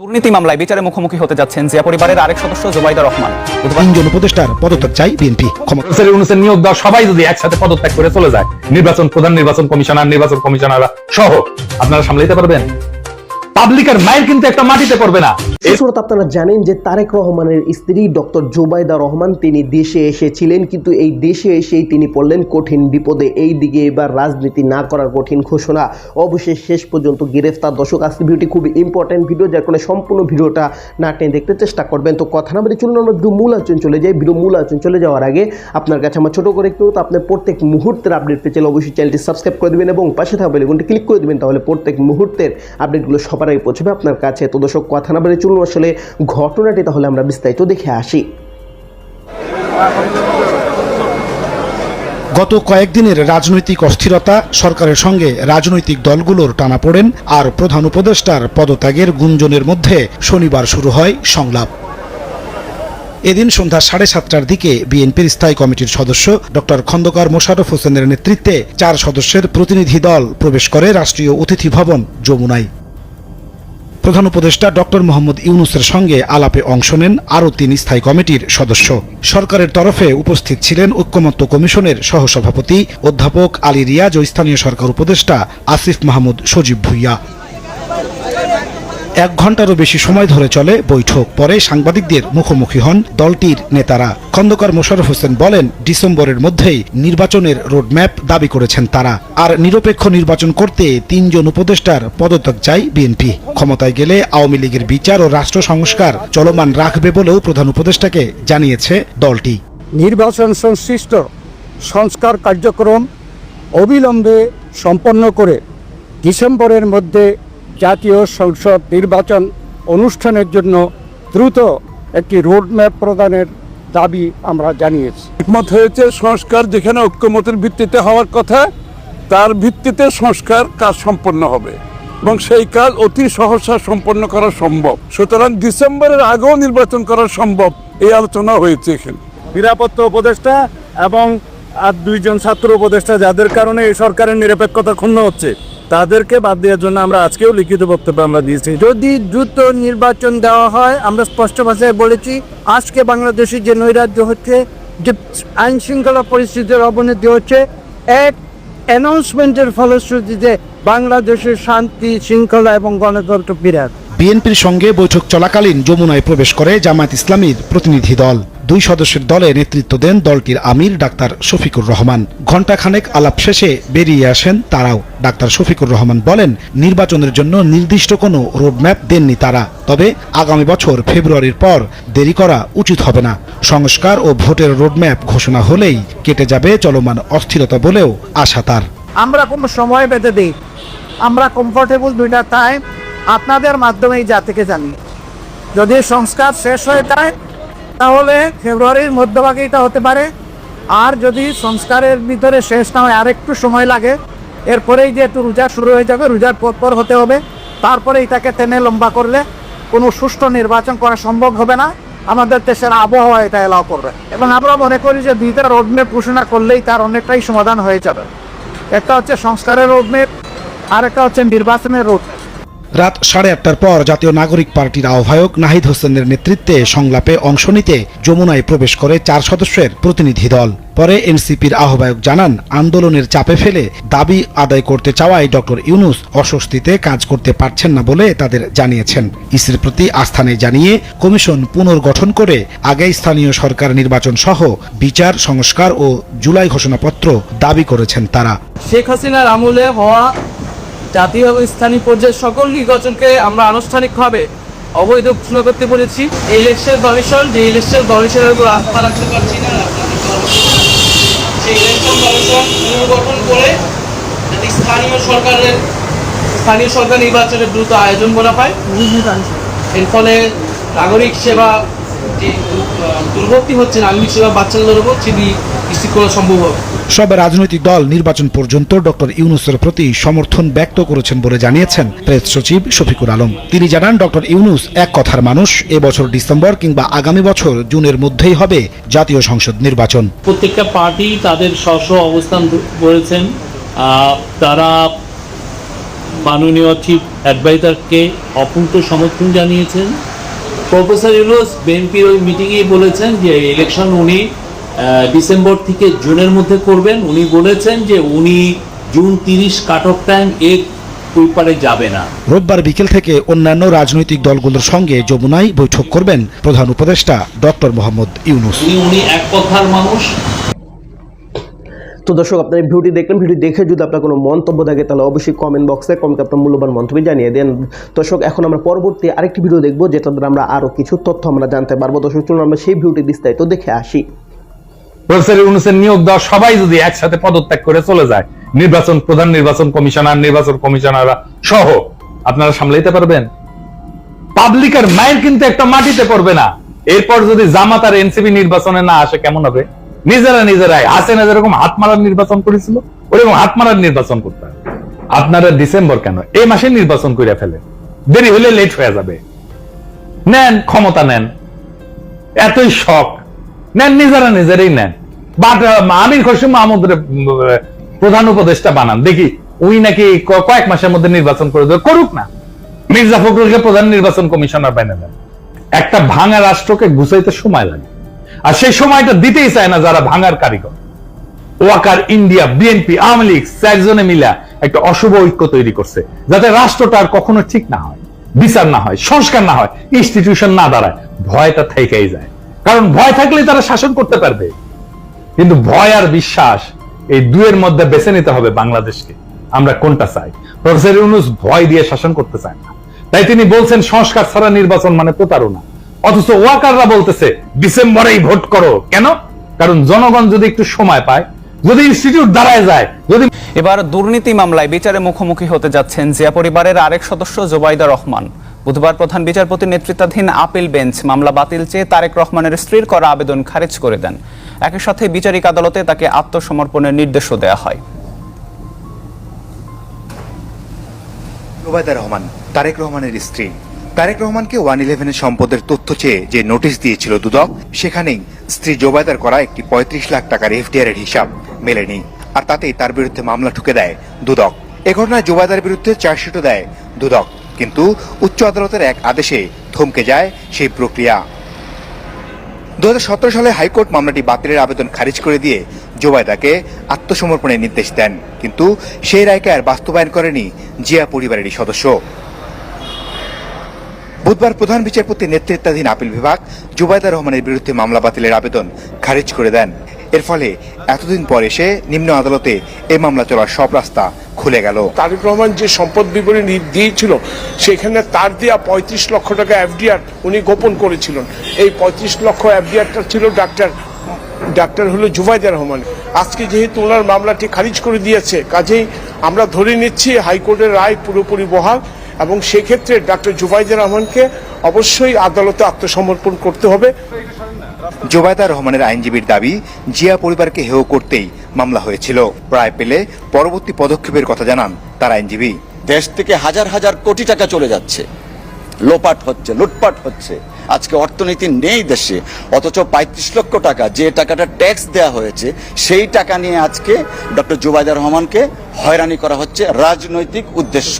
দুর্নীতি মামলায় বিচারে মুখোমুখি হতে যাচ্ছেন জিয়া পরিবারের আরেক সদস্য জুবাইদা রহমান। বুধবার তিনজন উপদেষ্টার পদত্যাগ চাই বিএনপি। ক্ষমতা অনুসার নিয়োগ দেওয়া সবাই যদি একসাথে পদত্যাগ করে চলে যায় নির্বাচন প্রধান নির্বাচন কমিশনার নির্বাচন কমিশনার সহ। আপনারা সামলাইতে পারবেন? পাবলিকের মাইল কিন্তু একটা মাটিতে পড়বে না। সুরত আপনারা জানেন যে তারেক রহমানের স্ত্রী ডক্টর জোবাইদা রহমান, তিনি দেশে এসেছিলেন, কিন্তু এই দেশে এসেই তিনি পড়লেন কঠিন বিপদে। এই দিকে এবার রাজনীতি না করার কঠিন ঘোষণা। অবশেষ শেষ পর্যন্ত গ্রেফতার দর্শক। আজকে ভিডিওটি খুব ইম্পর্টেন্ট ভিডিও, যার কারণে সম্পূর্ণ ভিডিওটা না টেনে দেখতে চেষ্টা করবেন। তো কথা না বলে চলুন আমরা ভিডিও মূল আলোচন চলে যাই। ভিডিও মূল আলোচন চলে যাওয়ার আগে আপনার কাছে আমার ছোট করে একটু আপনার প্রত্যেক মুহূর্তের আপডেট পেয়ে চাইলে অবশ্যই চ্যানেলটি সাবস্ক্রাইব করে দেবেন এবং পাশে থাকা বেলগুনটি ক্লিক করে দেবেন, তাহলে প্রত্যেক মুহূর্তের আপডেটগুলো সবার আগে পৌঁছবে আপনার কাছে। তো দর্শক, কথা না বলে চলুন আসলে ঘটনাটি, তাহলে আমরা বিস্তারিত দেখে আসি। গত কয়েকদিনের রাজনৈতিক অস্থিরতা, সরকারের সঙ্গে রাজনৈতিক দলগুলোর টানাপোড়েন আর প্রধান উপদেষ্টার পদত্যাগের গুঞ্জনের মধ্যে শনিবার শুরু হয় সংলাপ। এদিন সন্ধ্যা সাড়ে সাতটার দিকে বিএনপির স্থায়ী কমিটির সদস্য ডক্টর খন্দকার মোশাররফ হোসেনের নেতৃত্বে চার সদস্যের প্রতিনিধি দল প্রবেশ করে রাষ্ট্রীয় অতিথি ভবন যমুনায়। প্রধান উপদেষ্টা ডক্টর মোহাম্মদ ইউনুসের সঙ্গে আলাপে অংশ নেন আরও তিন স্থায়ী কমিটির সদস্য। সরকারের তরফে উপস্থিত ছিলেন ঐক্যমত্য কমিশনের সহসভাপতি অধ্যাপক আলী রিয়াজ ও স্থানীয় সরকার উপদেষ্টা আসিফ মাহমুদ সজীব ভুইয়া। এক ঘন্টারও বেশি সময় ধরে চলে বৈঠক। পরে সাংবাদিকদের মুখোমুখি হন দলটির নেতারা। খন্দকার মোশাররফ হোসেন বলেন, ডিসেম্বরের মধ্যেই নির্বাচনের রোডম্যাপ দাবি করেছেন তারা। আর নিরপেক্ষ নির্বাচন করতে তিনজন উপদেষ্টার পদত্যাগ চাই বিএনপি। ক্ষমতায় গেলে আওয়ামী লীগের বিচার ও রাষ্ট্র সংস্কার চলমান রাখবে বলেও প্রধান উপদেষ্টাকে জানিয়েছে দলটি। নির্বাচন সংশ্লিষ্ট সংস্কার কার্যক্রম অবিলম্বে সম্পন্ন করে ডিসেম্বরের মধ্যে জাতীয় সংসদ নির্বাচন অনুষ্ঠানের জন্য দ্রুত একটি রোডম্যাপ প্রদানের দাবি আমরা জানিয়েছি। একমত হয়েছে সংস্কার যেখানে ঐক্যমতের ভিত্তিতে হওয়ার কথা তার ভিত্তিতে সংস্কার কাজ সম্পন্ন হবে এবং সেই কাজ অতি সহসা সম্পন্ন করা সম্ভব। সুতরাং ডিসেম্বরের আগেও নির্বাচন করা সম্ভব এই আলোচনা হয়েছে এখানে। নিরাপত্তা উপদেষ্টা এবং আর দুইজন ছাত্র উপদেষ্টা যাদের কারণে এই সরকারের নিরপেক্ষতা ক্ষুণ্ণ হচ্ছে তাদেরকে বাদ দেওয়ার জন্য আমরা আজকেও লিখিত বক্তব্য আমরা দিয়েছি। যদি দ্রুত নির্বাচন দেওয়া হয় আমরা স্পষ্ট ভাষায় বলেছি আজকে বাংলাদেশে যে নৈরাজ্য হচ্ছে যে আইন শৃঙ্খলা পরিস্থিতির অবনতি হচ্ছে এক অ্যানাউন্সমেন্টের ফলশ্রুতিতে বাংলাদেশের শান্তি শৃঙ্খলা এবং গণতন্ত্র বিরাট। বিএনপির সঙ্গে বৈঠক চলাকালীন যমুনায় প্রবেশ করে জামায়াত ইসলামীর প্রতিনিধি দল। দুই সদস্যের দলে নেতৃত্ব দেন দলটির আমির ডাক্তার শফিকুর রহমান। ঘণ্টাখানেক আলাপ শেষে বেরিয়ে আসেন তারাও। ডাক্তার শফিকুর রহমান বলেন, নির্বাচনের জন্য নির্দিষ্ট কোনো রোডম্যাপ দেননি তারা। তবে আগামী বছর ফেব্রুয়ারির পর দেরি করা উচিত হবে না। সংস্কার ও ভোটের রোডম্যাপ ঘোষণা হলেই কেটে যাবে চলমান অস্থিরতা বলেও আশা তার। আমরা কোনো সময় বেঁধে দিই। আমরা কমফোর্টেবল দুইটা টাইম আপনাদের মাধ্যমেই এই জাতিকে জানি। যদি সংস্কার শেষ হয়ে যায় তাহলে ফেব্রুয়ারির মধ্যভাগে এটা হতে পারে। আর যদি সংস্কারের ভিতরে শেষ না হয় আর একটু সময় লাগে। এরপরেই যেহেতু রোজা শুরু হয়ে যাবে, রোজার পর পর হতে হবে। তারপরে এটাকে টেনে লম্বা করলে কোনো সুষ্ঠু নির্বাচন করা সম্ভব হবে না। আমাদের দেশের আবহাওয়া এটা এলাও করবে। এবং আমরা মনে করি যে দুইটা রোডম্যাপ ঘোষণা করলেই তার অনেকটাই সমাধান হয়ে যাবে। একটা হচ্ছে সংস্কারের রোডম্যাপ আর একটা হচ্ছে নির্বাচনের রোড রাত সাড়ে আটটার পর জাতীয় নাগরিক পার্টির আহ্বায়ক নাহিদ হোসেনের নেতৃত্বে সংলাপে অংশ নিতে যমুনায় প্রবেশ করে চার সদস্যের প্রতিনিধি দল। পরে এনসিপির আহ্বায়ক জানান, আন্দোলনের চাপে ফেলে দাবি আদায় করতে চাওয়ায় ডক্টর ইউনুস অস্বস্তিতে কাজ করতে পারছেন না বলে তাদের জানিয়েছেন। ইসির প্রতি আস্থা নেই জানিয়ে কমিশন পুনর্গঠন করে আগে স্থানীয় সরকার নির্বাচন সহ বিচার, সংস্কার ও জুলাই ঘোষণাপত্র দাবি করেছেন তারা। শেখ হাসিনার আমলে হওয়া জাতীয় এবং স্থানীয় পর্যায়ের সকল নির্বাচনকে আমরা আনুষ্ঠানিকভাবে অবৈধ ঘোষণা করতে বলেছি। ইলেকশন কমিশন যে ইলেকশন কমিশনের উপর আস্থা রাখতে পারছি না সেই ইলেকশন পুনর্গঠন করে স্থানীয় সরকারের স্থানীয় সরকার নির্বাচনের দ্রুত আয়োজন করা হয়। এর ফলে নাগরিক সেবা যে হচ্ছে নাগরিক সেবা বাচ্চাদের উপর সেটি নিশ্চিত করা সম্ভব হবে। সব রাজনৈতিক দল নির্বাচন পর্যন্ত ডক্টর ইউনুসের প্রতি সমর্থন ব্যক্ত করেছেন বলে জানিয়েছেন প্রেস সচিব শফিকুর আলম। তিনি জানান ডক্টর ইউনুস এক কথার মানুষ। এবছর ডিসেম্বর কিংবা আগামী বছর জুনের মধ্যেই হবে জাতীয় সংসদ নির্বাচন। প্রত্যেকটা পার্টি তাদের স্ব অবস্থান বলেছেন। তারা মাননীয় চিফ অ্যাডভাইজারকে অকুণ্ঠ সমর্থন জানিয়েছেন। প্রফেসর ইউনুস, বিএনপির ওই মিটিংয়েই বলেছেন যে ইলেকশন উনি ডিসেম্বর থেকে জুনের মধ্যে করবেন। উনি বলেছেন যে উনি জুন তিরিশ কাট অফ টাইম এর ওই পারে যাবে না। রোববার বিকেল থেকে অন্যান্য রাজনৈতিক দলগুলোর সঙ্গে যমুনায় বৈঠক করবেন প্রধান উপদেষ্টা ডক্টর মোহাম্মদ ইউনুস। উনি উনি এক কথার মানুষ। তো দর্শক আপনার ভিডিওটি দেখলেন। ভিডিও দেখে যদি আপনার কোনো মন্তব্য থাকে তাহলে অবশ্যই কমেন্ট বক্সে কমেন্ট আপনার মূল্যবান মন্তব্য জানিয়ে দেন। দর্শক এখন আমরা পরবর্তী আরেকটি ভিডিও দেখব যেটা দ্বারা আমরা আরও কিছু তথ্য আমরা জানতে পারব। দর্শক চলুন আমরা সেই ভিডিওটি বিস্তারিত দেখে আসি। প্রফেসর ইউনুসের নিয়োগ দেওয়া সবাই যদি একসাথে পদত্যাগ করে চলে যায়, নির্বাচন প্রধান, নির্বাচন কমিশনার, নির্বাচন কমিশনাররা সহ, আপনারা সামলাইতে পারবেন? পাবলিকের মায়ের কিন্তু একটা মাটিতে পড়বে না। এরপর যদি জামাত আর এনসিপি নির্বাচনে না আসে, কেমন হবে? নিজেরা নিজেরাই। হাসিনা যেরকম হাত মারার নির্বাচন করেছিল, ওরকম হাত মারার নির্বাচন করতে আপনারা ডিসেম্বর কেন? এই মাসে নির্বাচন করে ফেলে। দেরি হলে লেট হয়ে যাবে। নেন, ক্ষমতা নেন। এতই শখ। নেন, নিজেরা নিজেরাই নেন। বাট আমির খসিম মাহমুদ প্রধান উপদেষ্টা বানান। দেখি, উনি নাকি কয়েক মাসের মধ্যে নির্বাচন করে দেবে। করুক না। মির্জা ফখরুলকে প্রধান নির্বাচন কমিশনার বানিয়ে দেন। একটা ভাঙা রাষ্ট্রকে গুছাইতে সময় লাগে। আর সেই সময়টা দিতেই চায় না যারা ভাঙার কারিগর। ওয়াকার ইন্ডিয়া, বিএনপি, আওয়ামী লীগ, চারজনে মিলা একটা অশুভ ঐক্য তৈরি করছে। যাতে রাষ্ট্রটা আর কখনো ঠিক না হয়। বিচার না হয়, সংস্কার না হয় ইনস্টিটিউশন না দাঁড়ায়, ভয়টা থেকেই যায়। কারণ ভয় থাকলে তারা শাসন করতে পারবে। কিন্তু ভয় আর বিশ্বাস এই দুয়ের মধ্যে বেছে নিতে হবে বাংলাদেশকে। আমরা কোনটা চাই? প্রফেসর ইউনুস ভয় দিয়ে শাসন করতে চায় না। তাই তিনি বলছেন, সংস্কার ছাড়া নির্বাচন মানে প্রতারণা। অথচ ওয়াকাররা বলতেছে, ডিসেম্বরেই ভোট করো। কেন? কারণ জনগণ যদি একটু সময় পায়, যদি ইনস্টিটিউট দাঁড়ায় যায়, যদি এবার দুর্নীতি মামলায় বিচারে মুখোমুখি হতে যাচ্ছেন জিয়া পরিবারের আরেক সদস্য জোবাইদা রহমান। বুধবার প্রধান বিচারপতির নেতৃত্বাধীন আপিল বেঞ্চ মামলা বাতিল চেয়ে তারেক রহমানের স্ত্রীর করা আবেদন খারিজ করে দেন। একই সাথে বিচারিক আদালতে তাকে আত্মসমর্পণের নির্দেশও দেওয়া হয়। ওবায়দা রহমান, তারেক রহমানের স্ত্রী। তারেক রহমানকে ওয়ান ইলেভেনের সম্পদের তথ্য চেয়ে যে নোটিশ দিয়েছিল দুদক, সেখানেই স্ত্রী জোবায়দার করা একটি পঁয়ত্রিশ লাখ টাকার এফডিআর হিসাব মেলেনি, আর তাতেই তার বিরুদ্ধে মামলা ঠুকে দেয় দুদক। এ ঘটনায় জোবায়দার বিরুদ্ধে চার্জশিটও দেয় দুদক। কিন্তু উচ্চ আদালতের এক আদেশে থমকে যায় সেই প্রক্রিয়া। দু হাজার সতেরো সালে হাইকোর্ট মামলাটি বাতিলের আবেদন খারিজ করে দিয়ে জোবায়দাকে আত্মসমর্পণের নির্দেশ দেন। কিন্তু সেই রায়কে আর বাস্তবায়ন করেনি জিয়া পরিবারেরই সদস্য। বুধবার প্রধান বিচারপতি নেতৃত্বাধীন আপিল বিভাগ জুবাইদা রহমানের বিরুদ্ধে মামলা বাতিলের আবেদন খারিজ করে দেন। এর ফলে এতদিন পর এসে নিম্ন আদালতে এ মামলা চলার সব রাস্তা খুলে গেল। তারেক রহমান যে সম্পদ বিবরণী দিয়েছিল, সেখানে তার দেওয়া পঁয়ত্রিশ লক্ষ টাকা এফডিআর উনি গোপন করেছিলেন। এই পঁয়ত্রিশ লক্ষ এফডিআরটা ছিল ডাক্তার ডাক্তার হলো জুবাইদা রহমান। আজকে যেহেতু ওনার মামলাটি খারিজ করে দিয়েছে, কাজেই আমরা ধরে নিচ্ছি হাইকোর্টের রায় পুরোপুরি বহাল এবং সেক্ষেত্রে ডাক্তার জুবাইদা রহমানকে অবশ্যই আদালতে আত্মসমর্পণ করতে হবে। জোবায়দা রহমানের আইনজীবীর দাবি জিয়া পরিবারকে হেয় করতেই মামলা হয়েছিল। প্রায় পেলে পরবর্তী পদক্ষেপের কথা জানান তার আইনজীবী। দেশ থেকে হাজার হাজার কোটি টাকা চলে যাচ্ছে। লোপাট হচ্ছে লুটপাট হচ্ছে। আজকে অর্থনীতি নেই দেশে। অথচ পঁয়ত্রিশ লক্ষ টাকা যে টাকাটা ট্যাক্স দেওয়া হয়েছে সেই টাকা নিয়ে আজকে ডক্টর জুবাইদা রহমানকে হয়রানি করা হচ্ছে রাজনৈতিক উদ্দেশ্য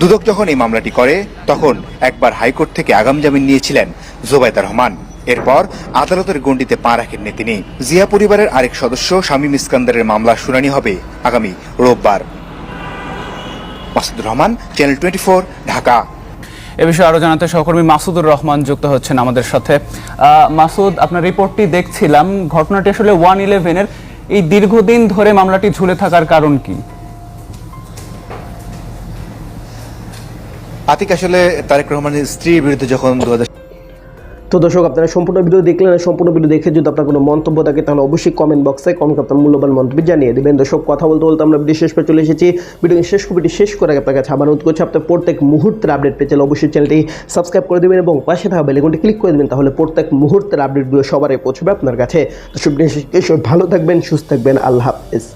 দুদক যখন এই মামলাটি করে তখন একবার হাইকোর্ট থেকে আগাম জামিন নিয়েছিলেন জোবায়দা রহমান। এরপর আদালতের গণ্ডিতে পা রাখেননি তিনি। জিয়া পরিবারের আরেক সদস্য শামীম ইস্কান্দারের মামলা শুনানি হবে আগামী রোববার। Masudur Rahman channel twenty Dhaka. এ বিষয়ে আরও জানাতে সহকর্মী মাসুদুর রহমান যুক্ত হচ্ছেন আমাদের সাথে। মাসুদ আপনার রিপোর্টটি দেখছিলাম। ঘটনাটি আসলে ওয়ান ইলেভেনের। এই দীর্ঘদিন ধরে মামলাটি ঝুলে থাকার কারণ কি? আতিক আসলে তারেক রহমানের স্ত্রীর বিরুদ্ধে যখন দু তো দর্শক, আপনারা সম্পূর্ণ ভিডিও দেখলেন সম্পূর্ণ ভিডিও দেখে যদি আপনার কোনো মন্তব্য থাকে, তাহলে অবশ্যই কমেন্ট বক্সে কমেন্ট আপনার মূল্যবান মন্তব্য জানিয়ে দেবেন। দর্শক, কথা বলতে বলতে আমরা ভিডিও শেষ পে চলে এসেছি। ভিডিও শেষ কপিটি শেষ করে আপনার কাছে আমার অনুরোধ করছি, আপনার প্রত্যেক মুহূর্তের আপডেট পেয়ে চাইলে অবশ্যই চ্যানেলটি সাবস্ক্রাইব করে দেবেন এবং পাশে থাকা বেলেগুনটি ক্লিক করে দেবেন, তাহলে প্রত্যেক মুহূর্তের আপডেটগুলো সবারই পৌঁছবে আপনার কাছে। দর্শক ভালো থাকবেন, সুস্থ থাকবেন, আল্লাহ হাফেজ।